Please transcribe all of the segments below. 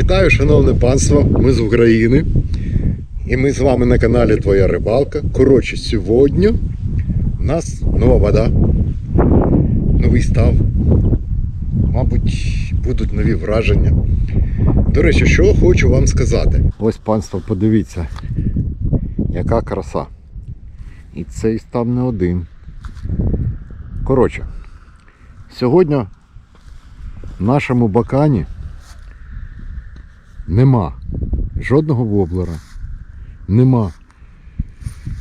Вітаю, шановне панство! Ми з України. І ми з вами на каналі Твоя Рибалка. Коротше, сьогодні у нас нова вода, новий став. Мабуть, будуть нові враження. До речі, що хочу вам сказати. Ось панство, подивіться, яка краса. І цей став не один. Коротше, сьогодні в нашому бакані нема жодного воблера, нема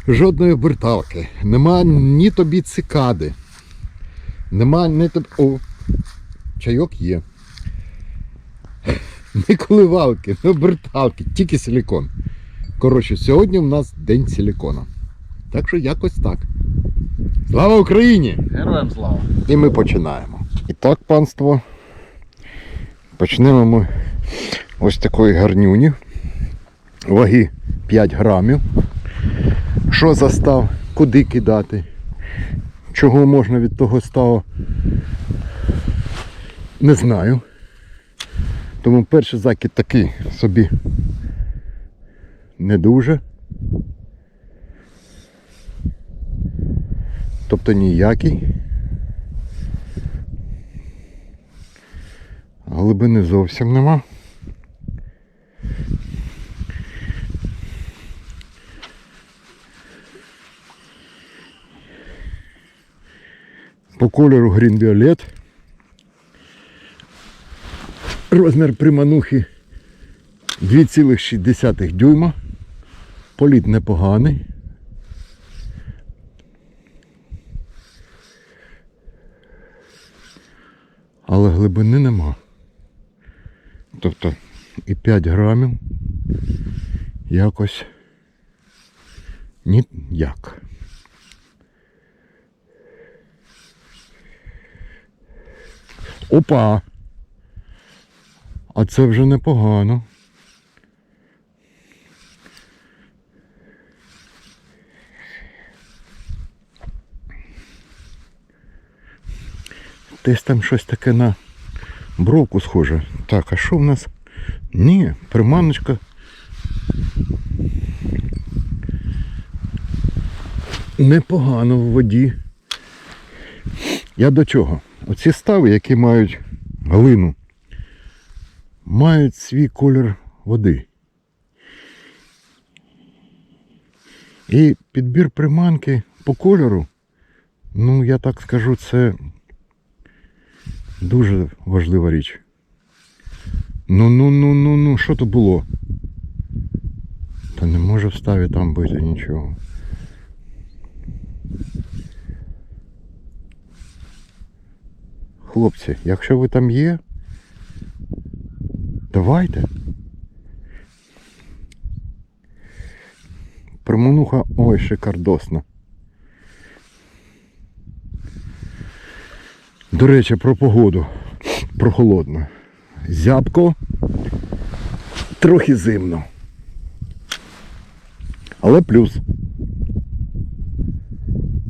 жодної оберталки, нема ні тобі цикади, нема ні тобі. О, чайок є. Не коливалки, не оберталки, тільки силікон. Коротше, сьогодні у нас день силікона. Так що якось так. Слава Україні! Героям слава! І ми починаємо. І так, панство. Почнемо ми ось такої гарнюні. Ваги 5 грамів. Що за став? Куди кидати? Чого можна від того ставу? Не знаю. Тому перший закид такий собі не дуже. Тобто ніякий. Глибини зовсім нема. По кольору грін Віолет. Розмір приманухи 2,6 дюйма. Політ непоганий. Але глибини нема. Тобто і 5 грамів якось ніяк. Опа! А це вже непогано. Десь там щось таке на бровку схоже. Так, а що в нас? Ні, приманочка. Непогано в воді. Я до чого? Оці стави, які мають глину, мають свій колір води. І підбір приманки по кольору, ну я так скажу, це дуже важлива річ. Ну ну ну ну ну, що то було? Та не може в ставі там бути нічого. Хлопці, якщо ви там є, давайте. Примануха, ой, шикардосна. До речі, про погоду. Прохолодно. Зябко. Трохи зимно. Але плюс.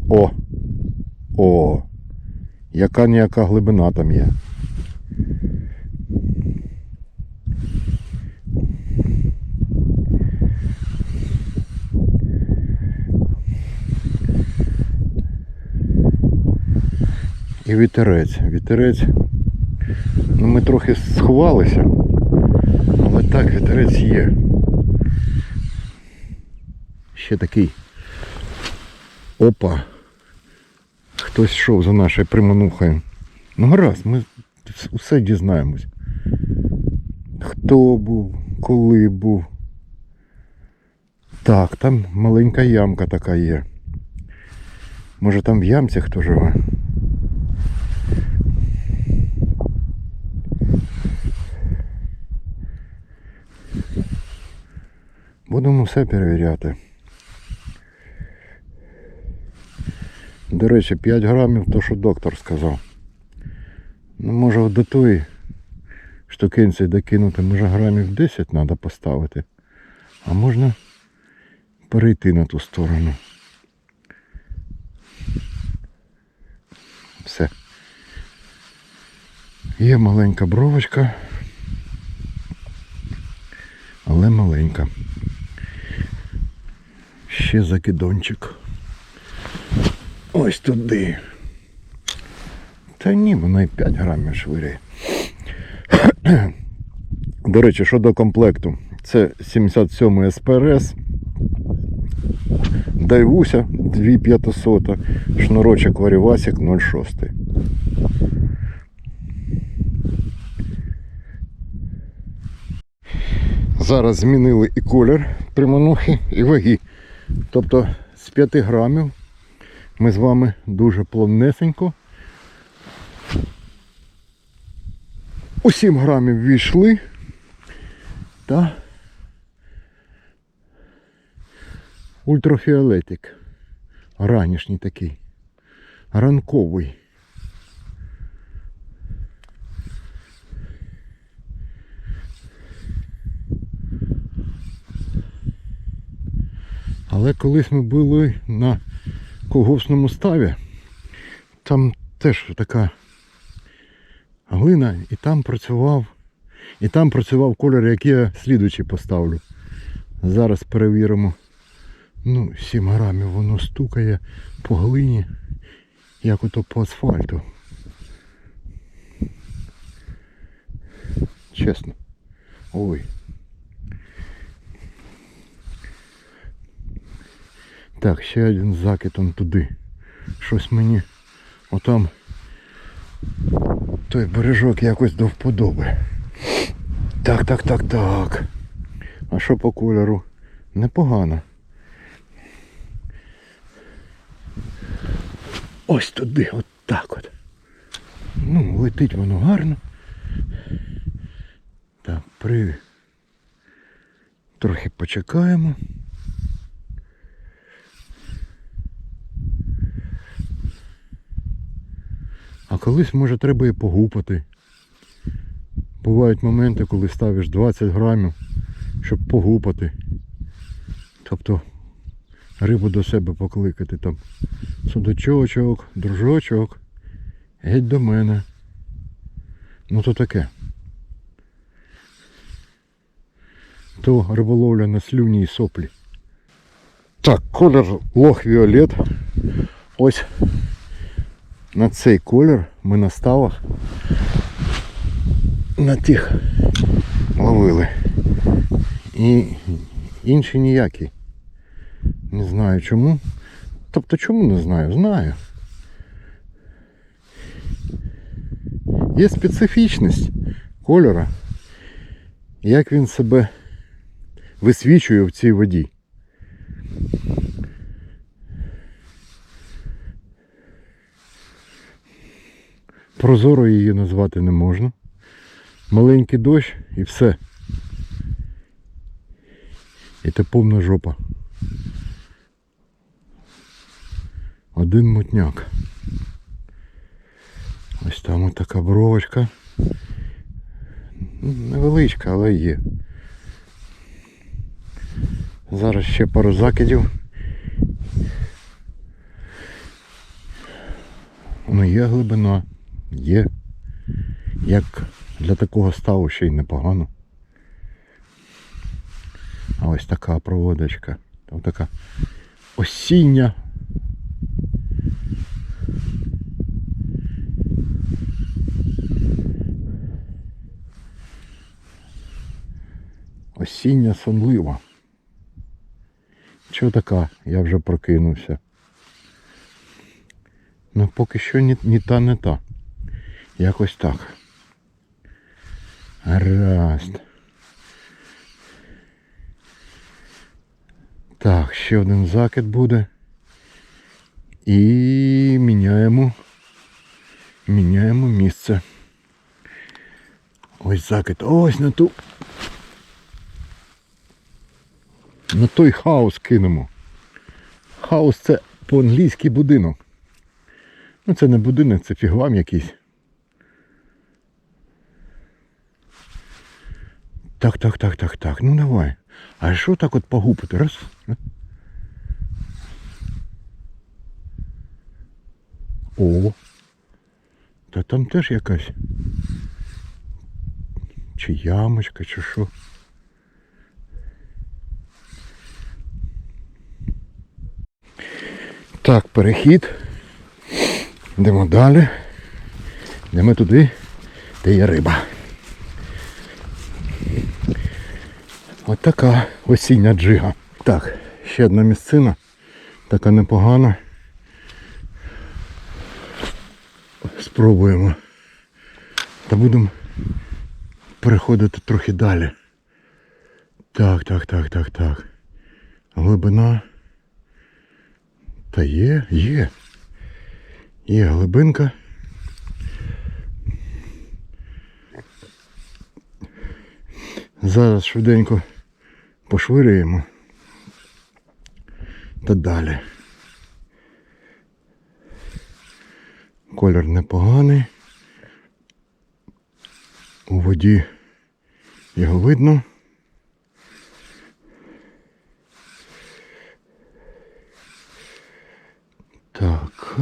О! Яка ніяка глибина там є. І вітерець. Вітерець. Ну ми трохи сховалися. Але так, вітерець є. Ще такий. Опа. Хтось йшов за нашою приманухою. Ну гаразд, ми усе дізнаємось. Хто був, коли був. Так, там маленька ямка така є. Може там в ямці хто живе? Будемо все перевіряти. До речі, 5 грамів то, що доктор сказав. Ну, може до тої штукенці докинути, може грамів 10 треба поставити. А можна перейти на ту сторону. Все. Є маленька бровочка. але маленька. Ще закидончик. Ось туди. Та ні, вона і 5 грамів швиряє. До речі, щодо комплекту. Це 77 СПРС. Дайвуся 2500, шнурочок Варівасік 06. Зараз змінили і колір приманухи, і ваги. Тобто з 5 грамів ми з вами дуже плавнесенько. У 7 грамів війшли. Та ультрафіолетик. Ранішній такий. Ранковий. Але колись ми були на колгоспному ставі, там теж така глина, і там працював, і там працював колір, який я слідуючий поставлю. Зараз перевіримо. Ну, 7 грамів воно стукає по глині, як ото по асфальту. Чесно. Ой. Так, ще один закид он туди. Щось мені отам той бережок якось до вподоби. Так, так, так, так. А що по кольору? Непогано. Ось туди, от так от. Ну, летить воно гарно. Так, при... Трохи почекаємо. А колись може треба і погупати. Бувають моменти, коли ставиш 20 грамів, щоб погупати. Тобто рибу до себе покликати там. Судачочок, дружочок. Геть до мене. Ну то таке. То риболовля на слюні і соплі. Так, колір лох Віолет. Ось на цей колір ми на ставах на тих ловили. І інші ніякі. Не знаю чому. Тобто чому не знаю? Знаю. Є специфічність кольора. Як він себе висвічує в цій воді. Прозоро її назвати не можна. Маленький дощ і все. І це повна жопа. Один мутняк. Ось там от така бровочка. Невеличка, але є. Зараз ще пару закидів. Ну є глибина, є. Як для такого ставу ще й непогано. А ось така проводочка. Там така осіння. Осіння сонлива. Чого така? Я вже прокинувся. Ну поки що ні, ні та, не та. Якось так. Гаразд. Так, ще один закид буде. І міняємо. Міняємо місце. Ось закид. Ось на ту. На той хаос кинемо. Хаос це по-англійськи будинок. Ну це не будинок, це фіглам якийсь. Так, так, так, так, так. Ну давай. А що так от погупити? Раз. О. Та там теж якась. Чи ямочка, чи що. Так, перехід. Йдемо далі. Йдемо туди, де є риба. От така осіння джига. Так, ще одна місцина. Така непогана. Спробуємо. Та будемо переходити трохи далі. Так, так, так, так, так. Глибина. Та є, є. Є глибинка. Зараз швиденько пошвирюємо. Та далі. Колір непоганий. У воді його видно. Так.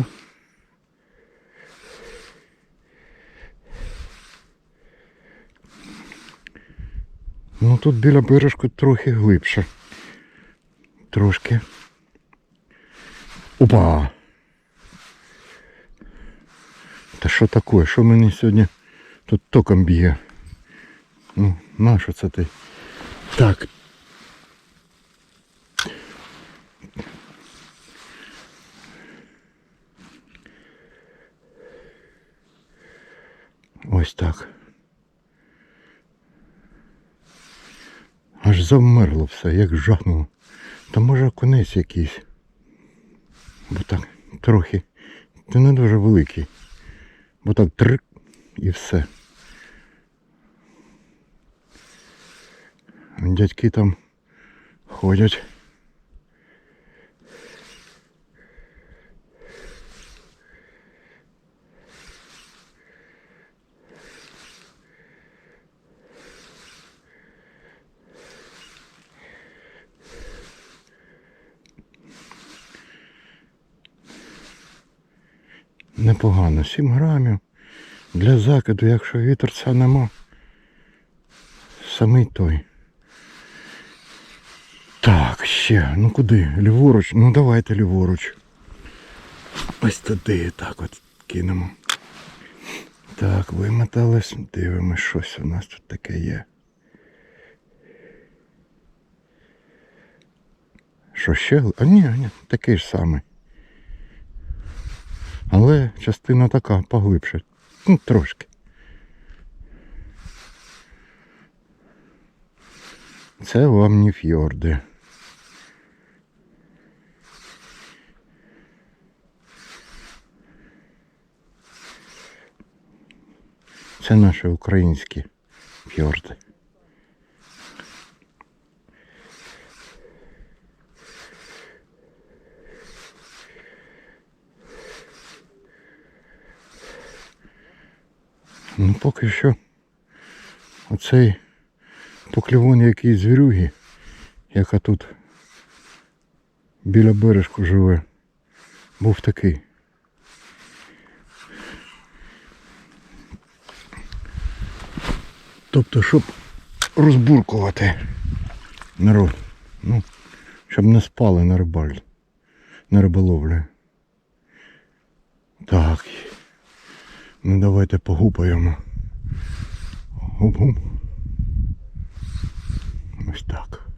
Ну тут біля бережку трохи глибше. Трошки. Опа! Та що таке? Що мені сьогодні тут током б'є? Ну, нащо це ти? Так. Ось так. Аж завмерло все, як жахнуло. Та може конець якийсь. Бо так трохи. Ти не дуже великий. Бо так трик і все. Дядьки там ходять. Непогано, 7 грамів. Для закиду, якщо вітерця нема. Самий той. Так, ще, ну куди? Ліворуч? Ну давайте ліворуч. Ось туди так от кинемо. Так, вимотались, дивимось, щось у нас тут таке є. Що ще? А ні, ні, такий ж самий. Але частина така поглибше. Ну, трошки. Це вам не фьорди. Це наші українські фьорди. Ну поки що оцей поклівон який звірюги, яка тут біля бережку живе, був такий. Тобто, щоб розбуркувати народ, ну, щоб не спали на рибаль, на риболовлю. Так. Давайте погупаємо. Гуп-гуп. Ось так.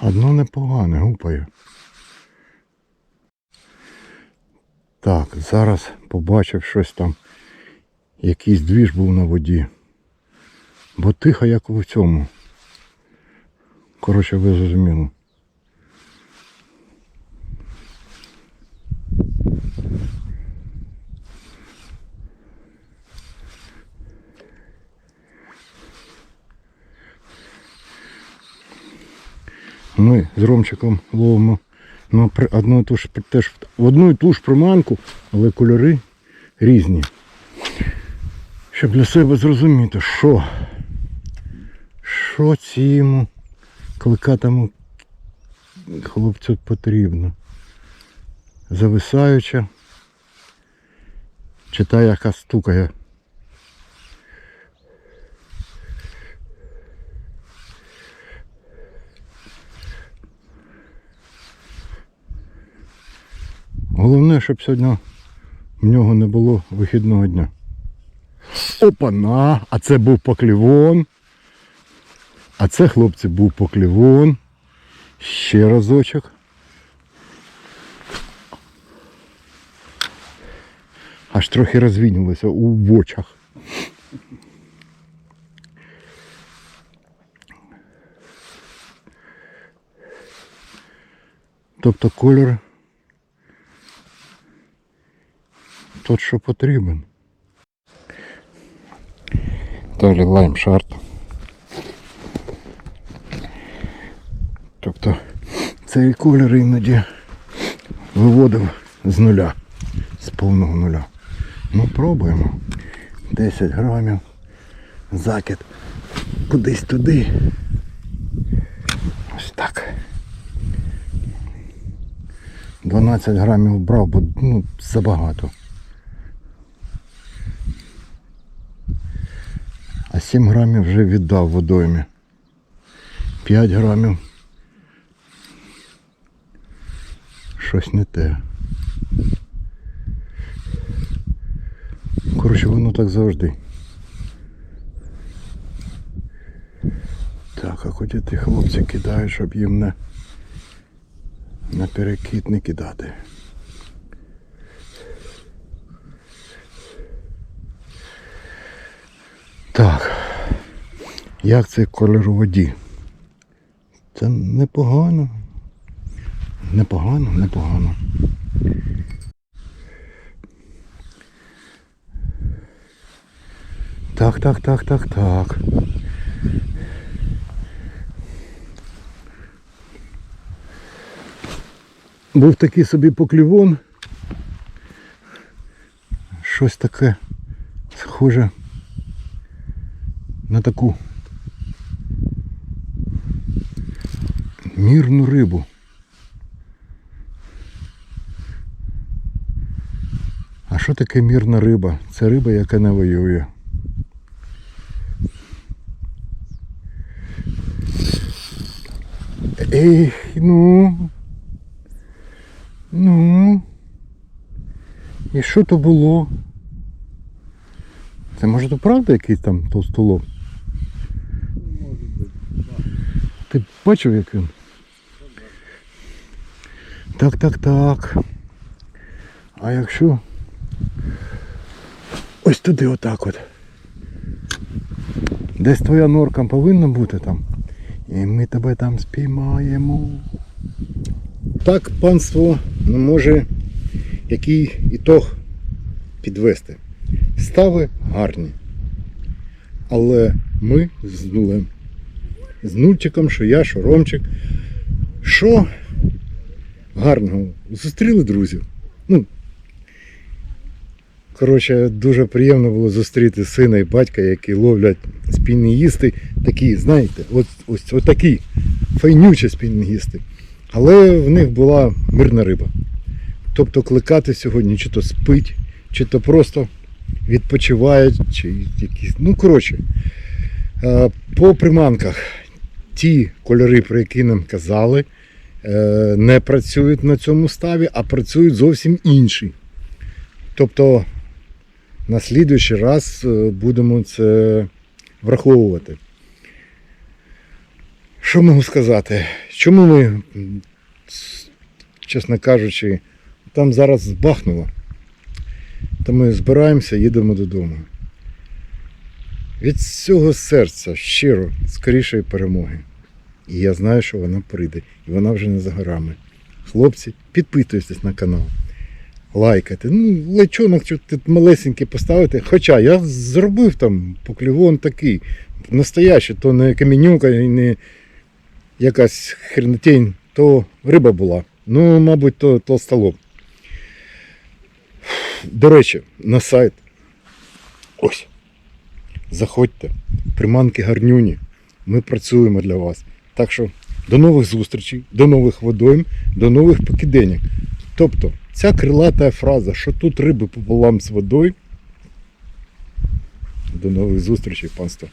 Одно непогане, гупає. Так, зараз побачив щось там. Якийсь двіж був на воді. Бо тихо, як у цьому. Коротше, ви зрозуміли. Ми з Ромчиком ловимо на при- одну ту ж теж в одну і ту ж приманку, але кольори різні. Щоб для себе зрозуміти, що, що цьому кликатому хлопцю потрібно. Зависаюча. Чи та, яка стукає. Головне, щоб сьогодні в нього не було вихідного дня. Опана! А це був поклівон. А це, хлопці, був поклівон. Ще разочок. Аж трохи розвінілося у очах. Тобто колір тот, що потрібен. Далі лайм шарт. Тобто цей колір іноді виводив з нуля, з повного нуля. Ну, пробуємо. 10 грамів. Закид кудись туди. Ось так. 12 грамів брав, бо ну, забагато. А 7 грамів вже віддав водоймі. 5 грамів. Щось не те. Коротше, воно так завжди. Так, а куди ті хлопці кидають, щоб їм не на перекид не кидати. Так. Як цей колір у воді? Це непогано. Непогано, непогано. Так, так, так, так, так. Був такий собі поклівон. Щось таке схоже на таку мірну рибу. А що таке мірна риба? Це риба, яка не воює. Ей, ну. Ну. І що то було? Це може то правда якийсь там толстолоб? Ти бачив як він? Так, так, так. А якщо ось туди отак от. Десь твоя норка повинна бути там. І ми тебе там спіймаємо. Так, панство, ну може який ітог підвести. Стави гарні. Але ми з нулем. З нульчиком, що я, що Ромчик. Що гарного. Зустріли друзів. Ну, коротше, дуже приємно було зустріти сина і батька, які ловлять спінніїсти. Такі, знаєте, от, ось отакі файнючі спінніїсти. Але в них була мирна риба. Тобто кликати сьогодні, чи то спить, чи то просто відпочивають, чи якісь. Ну, коротше, е, по приманках ті кольори, про які нам казали, не працюють на цьому ставі, а працюють зовсім інші. Тобто на слідуючий раз е, будемо це враховувати. Що можу сказати? Чому ми, чесно кажучи, там зараз збахнуло, то ми збираємося, їдемо додому. Від всього серця щиро, скорішої перемоги. І я знаю, що вона прийде, і вона вже не за горами. Хлопці, підписуйтесь на канал. Лайкайте. Ну, лайчонок малесенький поставити. Хоча я зробив там поклівон такий, настоящий, то не камінюка і не якась хренотень, то риба була. Ну, мабуть, то толстолоб. До речі, на сайт. Ось. Заходьте. Приманки гарнюні. Ми працюємо для вас. Так що До нових зустрічей, до нових водойм, до нових покидень. Тобто, ця крилата фраза, що тут риби пополам з водою. До нових зустрічей, панство.